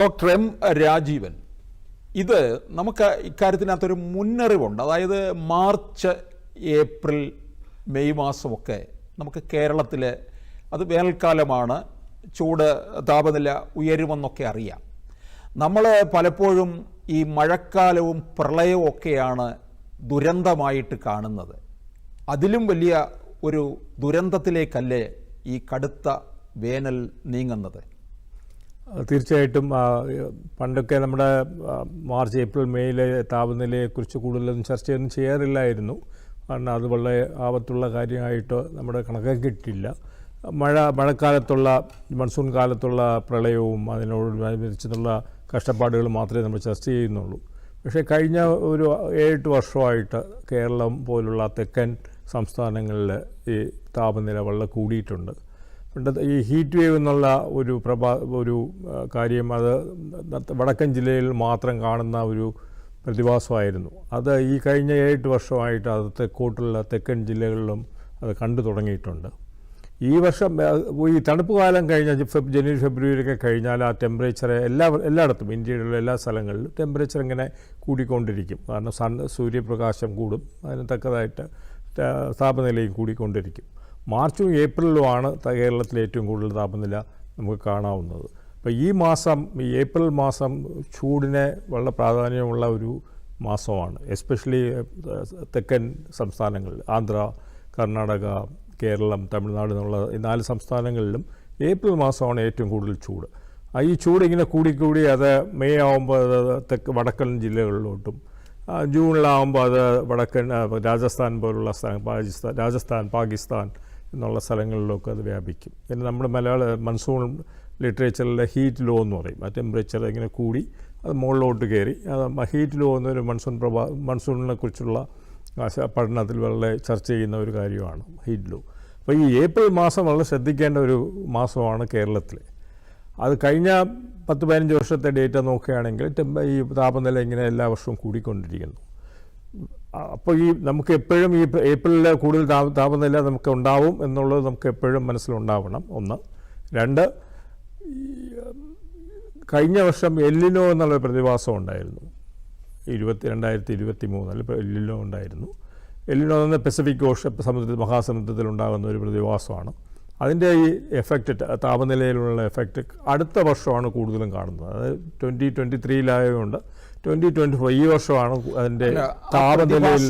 Doctor M Rajeevan. ഇത് നമുക്ക് ഇക്കാര്യത്തിനകത്തൊരു മുന്നറിവുണ്ട്. അതായത് മാർച്ച് ഏപ്രിൽ മെയ് മാസമൊക്കെ നമുക്ക് കേരളത്തിൽ അത് വേനൽക്കാലമാണ്. ചൂട് താപനില ഉയരുമെന്നൊക്കെ അറിയാം. നമ്മൾ പലപ്പോഴും ഈ മഴക്കാലവും പ്രളയവും ഒക്കെയാണ് ദുരന്തമായിട്ട് കാണുന്നത്. അതിലും വലിയ ഒരു ദുരന്തത്തിലേക്കല്ലേ ഈ കടുത്ത വേനൽ നീങ്ങുന്നത്? തീർച്ചയായിട്ടും പണ്ടൊക്കെ നമ്മുടെ മാർച്ച് ഏപ്രിൽ മെയ്യിലെ താപനിലയെക്കുറിച്ച് കൂടുതലൊന്നും ചർച്ചയൊന്നും ചെയ്യാറില്ലായിരുന്നു. കാരണം അത് വളരെ ആപത്തുള്ള കാര്യമായിട്ട് നമ്മുടെ കണക്കാക്കിയിട്ടില്ല മഴ മഴക്കാലത്തുള്ള മൺസൂൺ കാലത്തുള്ള പ്രളയവും അതിനോടനുബന്ധിച്ചുള്ള കഷ്ടപ്പാടുകൾ മാത്രമേ നമ്മൾ ചർച്ച ചെയ്യുന്നുള്ളൂ. പക്ഷേ കഴിഞ്ഞ ഒരു ഏഴെട്ട് വർഷമായിട്ട് കേരളം പോലുള്ള തെക്കൻ സംസ്ഥാനങ്ങളിൽ ഈ താപനില വളരെ കൂടിയിട്ടുണ്ട്. ഈ ഹീറ്റ് വേവ് എന്നുള്ള ഒരു പ്രഭാ ഒരു കാര്യം അത് വടക്കൻ ജില്ലയിൽ മാത്രം കാണുന്ന ഒരു പ്രതിഭാസമായിരുന്നു. അത് ഈ കഴിഞ്ഞ ഏഴ് വർഷമായിട്ട് അത് തെക്കോട്ടുള്ള തെക്കൻ ജില്ലകളിലും അത് കണ്ടു തുടങ്ങിയിട്ടുണ്ട്. ഈ വർഷം ഈ തണുപ്പ് കാലം കഴിഞ്ഞ ജനുവരി ഫെബ്രുവരിയൊക്കെ കഴിഞ്ഞാൽ ആ ടെമ്പറേച്ചർ എല്ലാ എല്ലായിടത്തും ഇന്ത്യയിലുള്ള എല്ലാ സ്ഥലങ്ങളിലും ടെമ്പറേച്ചർ ഇങ്ങനെ കൂടിക്കൊണ്ടിരിക്കും. കാരണം സൺ സൂര്യപ്രകാശം കൂടും. അതിന് തക്കതായിട്ട് താപനിലയും കൂടിക്കൊണ്ടിരിക്കും. മാർച്ചും ഏപ്രിലുമാണ് ആണ് കേരളത്തിലെ ഏറ്റവും കൂടുതൽ താപനില നമുക്ക് കാണാവുന്നത്. അപ്പോൾ ഈ മാസം ഈ ഏപ്രിൽ മാസം ചൂടിനെ വളരെ പ്രാധാന്യമുള്ള ഒരു മാസമാണ്. എസ്പെഷ്യലി തെക്കൻ സംസ്ഥാനങ്ങളിൽ ആന്ധ്ര കർണാടക കേരളം തമിഴ്നാട് എന്നുള്ള ഈ നാല് സംസ്ഥാനങ്ങളിലും ഏപ്രിൽ മാസമാണ് ഏറ്റവും കൂടുതൽ ചൂട്. ഈ ചൂട് ഇങ്ങനെ കൂടിക്കൂടി അത് മെയ് ആകുമ്പോൾ തെക്ക് വടക്കൻ ജില്ലകളിലോട്ടും ആ, ജൂണിലാകുമ്പോൾ അത് വടക്കൻ രാജസ്ഥാൻ പോലുള്ള സ്ഥലം പാകിസ്ഥാൻ രാജസ്ഥാൻ പാകിസ്ഥാൻ എന്നുള്ള സ്ഥലങ്ങളിലൊക്കെ അത് വ്യാപിക്കും. പിന്നെ നമ്മുടെ മലയാള മൺസൂൺ ലിറ്ററേച്ചറിലെ ഹീറ്റ് ലോ എന്ന് പറയും. ആ ടെമ്പറേച്ചർ ഇങ്ങനെ കൂടി അത് മുകളിലോട്ട് കയറി. അത് ഹീറ്റ് ലോ എന്നൊരു മൺസൂൺ പ്രഭാ മൺസൂണിനെ കുറിച്ചുള്ള പഠനത്തിൽ വളരെ ചർച്ച ചെയ്യുന്ന ഒരു കാര്യമാണ് ഹീറ്റ് ലോ. അപ്പോൾ ഈ ഏപ്രിൽ മാസം വളരെ ശ്രദ്ധിക്കേണ്ട ഒരു മാസമാണ് കേരളത്തിൽ അത് കഴിഞ്ഞ പത്ത് പതിനഞ്ച് വർഷത്തെ ഡേറ്റ നോക്കുകയാണെങ്കിൽ ടെമ്പ ഈ താപനില ഇങ്ങനെ എല്ലാ വർഷവും കൂടിക്കൊണ്ടിരിക്കുന്നു. അപ്പോൾ ഈ നമുക്ക് എപ്പോഴും ഈ ഏപ്രിലിൽ കൂടുതൽ താപ താപനില നമുക്ക് ഉണ്ടാവും എന്നുള്ളത് നമുക്ക് എപ്പോഴും മനസ്സിലുണ്ടാവണം. ഒന്ന്. രണ്ട് കഴിഞ്ഞ വർഷം എല്ലിനോ എന്നുള്ള പ്രതിഭാസം ഉണ്ടായിരുന്നു. ഇരുപത്തി രണ്ടായിരത്തി ഇരുപത്തി മൂന്നിൽ എല്ലിനോ ഉണ്ടായിരുന്നു. എല്ലിനോ എന്ന പെസഫിക് ഓഷ സമുദ്ര മഹാസമുദ്രത്തിൽ ഉണ്ടാകുന്ന ഒരു പ്രതിഭാസമാണ്. അതിന്റെ ഈ എഫക്റ്റ് താപനിലയിലുള്ള എഫക്റ്റ് അടുത്ത വർഷമാണ് കൂടുതലും കാണുന്നത്. അതായത് ട്വന്റി ട്വന്റി ത്രീയിലായതുകൊണ്ട് ട്വന്റി ട്വന്റി ഫൈവ് ഈ വർഷമാണ് അതിന്റെ താപനിലയിൽ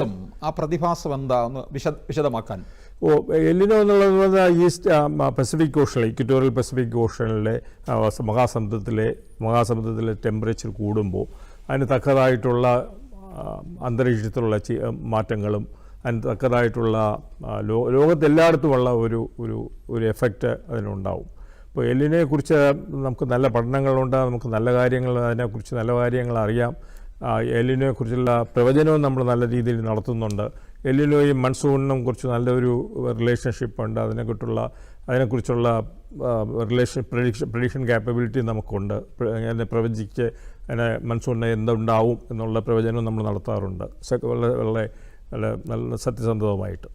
ആ പ്രതിഭാസം എന്താ ഒന്ന് വിശദ വിശദമാക്കാൻ. ഓ എല്ലിനോ എന്നുള്ളത് പറഞ്ഞാൽ East Pacific Ocean equatorial Pacific ഓഷനിലെ മഹാസമുദ്രത്തിലെ മഹാസമുദ്രത്തിലെ ടെമ്പറേച്ചർ കൂടുമ്പോൾ അതിന് തക്കതായിട്ടുള്ള അന്തരീക്ഷത്തിലുള്ള മാറ്റങ്ങളും അതിന് തക്കതായിട്ടുള്ള ലോ ലോകത്തെല്ലായിടത്തുമുള്ള ഒരു ഒരു ഒരു എഫക്റ്റ് അതിനുണ്ടാവും. ഇപ്പോൾ എല്ലിനെ കുറിച്ച് നമുക്ക് നല്ല പഠനങ്ങളുണ്ട് നമുക്ക് നല്ല കാര്യങ്ങൾ അതിനെക്കുറിച്ച് നല്ല കാര്യങ്ങൾ അറിയാം. എല്ലിനെ കുറിച്ചുള്ള പ്രവചനവും നമ്മൾ നല്ല രീതിയിൽ നടത്തുന്നുണ്ട്. എല്ലിനോയും മൺസൂണിനും കുറിച്ച് നല്ലൊരു റിലേഷൻഷിപ്പ് ഉണ്ട്. അതിനെക്കുറിച്ചുള്ള അതിനെക്കുറിച്ചുള്ള റിലേഷൻ പ്രഡിക്ഷൻ പ്രഡിക്ഷൻ ക്യാപ്പബിലിറ്റി നമുക്കുണ്ട്. അതിനെ പ്രവചിച്ച് അതിനെ മൺസൂണിനെ എന്തുണ്ടാവും എന്നുള്ള പ്രവചനവും നമ്മൾ നടത്താറുണ്ട്. വളരെ വളരെ നല്ല നല്ല സത്യസന്ധവുമായിട്ട്.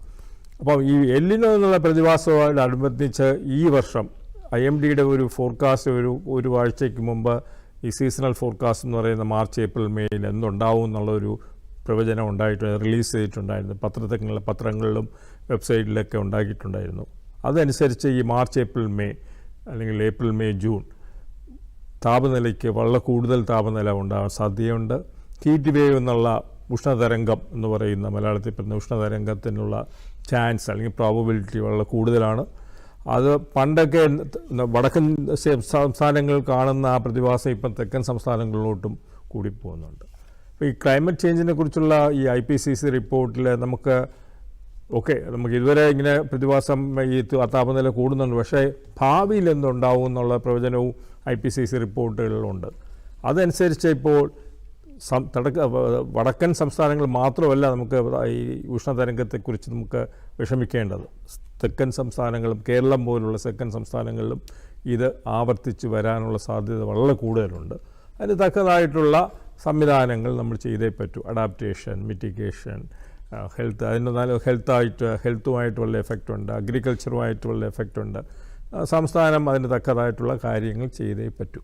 അപ്പോൾ ഈ എല്ലിനോ എന്നുള്ള പ്രതിഭാസവുമായിട്ടനുബന്ധിച്ച് ഈ വർഷം ഐ എം ഡിയുടെ ഒരു ഫോർകാസ്റ്റ് ഒരു ഒരു ആഴ്ചയ്ക്ക് മുമ്പ് ഈ സീസണൽ ഫോർകാസ്റ്റ് എന്ന് പറയുന്ന മാർച്ച് ഏപ്രിൽ മെയ്യിൽ എന്തുണ്ടാവും എന്നുള്ളൊരു പ്രവചനം ഉണ്ടായിട്ട് റിലീസ് ചെയ്തിട്ടുണ്ടായിരുന്നു. പത്രത്തിലെ പത്രങ്ങളിലും വെബ്സൈറ്റിലൊക്കെ ഉണ്ടാക്കിയിട്ടുണ്ടായിരുന്നു. അതനുസരിച്ച് ഈ മാർച്ച് ഏപ്രിൽ മെയ് അല്ലെങ്കിൽ ഏപ്രിൽ മെയ് ജൂൺ താപനിലയ്ക്ക് വളരെ കൂടുതൽ താപനില ഉണ്ടാകാൻ സാധ്യതയുണ്ട്. ഹീറ്റ് വേവ് എന്നുള്ള ഉഷ്ണതരംഗം എന്ന് പറയുന്ന മലയാളത്തിൽ പറയുന്ന ഉഷ്ണതരംഗത്തിനുള്ള ചാൻസ് അല്ലെങ്കിൽ പ്രോബബിലിറ്റി വളരെ കൂടുതലാണ്. അത് പണ്ടൊക്കെ വടക്കൻ സംസ്ഥാനങ്ങൾ കാണുന്ന ആ പ്രതിഭാസം ഇപ്പം തെക്കൻ സംസ്ഥാനങ്ങളിലോട്ടും കൂടി പോകുന്നുണ്ട്. അപ്പോൾ ഈ ക്ലൈമറ്റ് ചേഞ്ചിനെ കുറിച്ചുള്ള ഈ ഐ പി സി സി റിപ്പോർട്ടിൽ നമുക്ക് ഓക്കെ നമുക്ക് ഇതുവരെ ഇങ്ങനെ പ്രതിഭാസം ഈ താപനില കൂടുന്നുണ്ട്. പക്ഷേ ഭാവിയിൽ എന്തുണ്ടാവും എന്നുള്ള പ്രവചനവും ഐ പി സി സി റിപ്പോർട്ടുകളിലുണ്ട്. അതനുസരിച്ച് ഇപ്പോൾ തടക്ക വടക്കൻ സംസ്ഥാനങ്ങൾ മാത്രമല്ല നമുക്ക് ഈ ഉഷ്ണതരംഗത്തെക്കുറിച്ച് നമുക്ക് വിഷമിക്കേണ്ടത്. തെക്കൻ സംസ്ഥാനങ്ങളും കേരളം പോലുള്ള തെക്കൻ സംസ്ഥാനങ്ങളിലും ഇത് ആവർത്തിച്ച് വരാനുള്ള സാധ്യത വളരെ കൂടുതലുണ്ട്. അതിന് തക്കതായിട്ടുള്ള സംവിധാനങ്ങൾ നമ്മൾ ചെയ്തേ പറ്റൂ. അഡാപ്റ്റേഷൻ മിറ്റിഗേഷൻ ഹെൽത്ത് അതിന്റെ ഹെൽത്തായിട്ട് ഹെൽത്തുമായിട്ടുള്ള എഫക്റ്റ് ഉണ്ട് അഗ്രികൾച്ചറുമായിട്ടുള്ള എഫക്റ്റ് ഉണ്ട് സംസ്ഥാനം അതിന് തക്കതായിട്ടുള്ള കാര്യങ്ങൾ ചെയ്തേ പറ്റൂ.